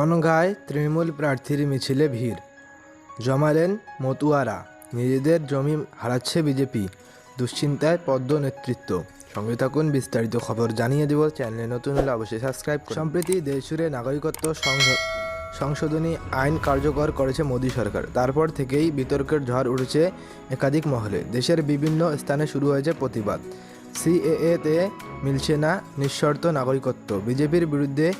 বনগাঁয় তৃণমূল প্রার্থীর মিছিলে ভিড়। জমালেন মতুয়ারা। নিজেদের জমি হারাচ্ছে বিজেপি। দুশ্চিন্তায় পদ্ম নেতৃত্ব। সঙ্গে থাকুন বিস্তারিত খবর জানিয়ে দেব চ্যানেলে নতুন হলে অবশ্যই সাবস্ক্রাইব করুন। সম্প্রতি দেশজুড়ে নাগরিকত্ব সংশ- সংশোধনী আইন কার্যকর করেছে মোদী সরকার। তারপর থেকেই বিতর্কের ঝড় উঠেছে একাধিক মহলে। দেশের বিভিন্ন স্থানে শুরু হয়েছে প্রতিবাদ। সিএএ তে মিলছে না নিঃশর্ত নাগরিকত্ব। বিজেপির বিরুদ্ধে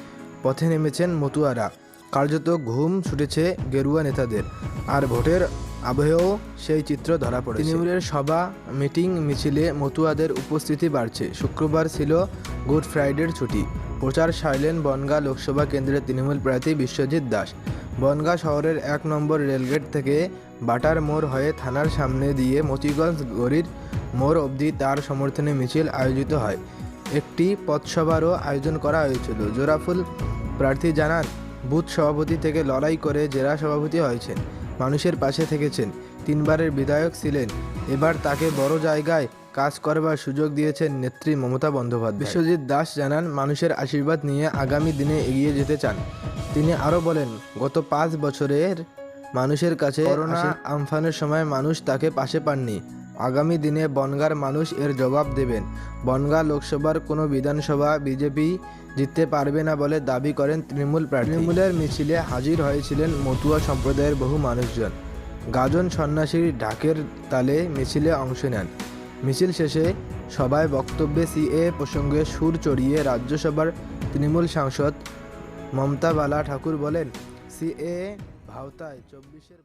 পথে নেমেছেন মতুয়ারা। কার্যত ঘুম ছুটেছে গেরুয়া নেতাদের। আর ভোটের আবহেও সেই চিত্র ধরা পড়ে তৃণমূলের সভা, মিটিং, মিছিলে মতুয়াদের উপস্থিতি বাড়ছে। শুক্রবার ছিল গুড ফ্রাইডের ছুটি। প্রচার সারলেন বনগাঁ লোকসভা কেন্দ্রের তৃণমূল প্রার্থী বিশ্বজিৎ দাস। বনগাঁ শহরের এক নম্বর রেলগেট থেকে বাটার মোড় হয়ে থানার সামনে দিয়ে মতিগঞ্জ গড়ির মোড় অবধি তার সমর্থনে মিছিল আয়োজিত হয়। একটি পথসভারও আয়োজন করা হয়েছিল। জোরাফুল প্রার্থী জানান বুথ সভাপতি থেকে লড়াই করে জেলা সভাপতি হয়েছেন মানুষের পাশে থেকেছেন তিনবারের বিধায়ক ছিলেন। এবার তাকে বড় জায়গায় কাজ করবার সুযোগ দিয়েছেন নেত্রী মমতা বন্দ্যোপাধ্যায়। বিশ্বজিৎ দাস জানান মানুষের আশীর্বাদ নিয়ে আগামী দিনে এগিয়ে যেতে চান। তিনি আরও বলেন গত পাঁচ বছরের মানুষের কাছে করোনা আমফানের সময় মানুষ তাকে পাশে পাননি। আগামী দিনে বনগার মানুষ এর জবাব দেবেন। বনগাঁ লোকসভার কোনো বিধানসভা বিজেপি জিততে পারবে না বলে দাবি করেন তৃণমূল তৃণমূলের মিছিলে হাজির হয়েছিলেন মতুয়া সম্প্রদায়ের বহু মানুষজন। গাজন সন্ন্যাসীর ঢাকের তালে মিছিলে অংশ নেন। মিছিল শেষে সবাই বক্তব্যে সিএ প্রসঙ্গে সুর চড়িয়ে রাজ্যসভার তৃণমূল সাংসদ মমতা বালা ঠাকুর বলেন, সিএ ভাওতায় চব্বিশের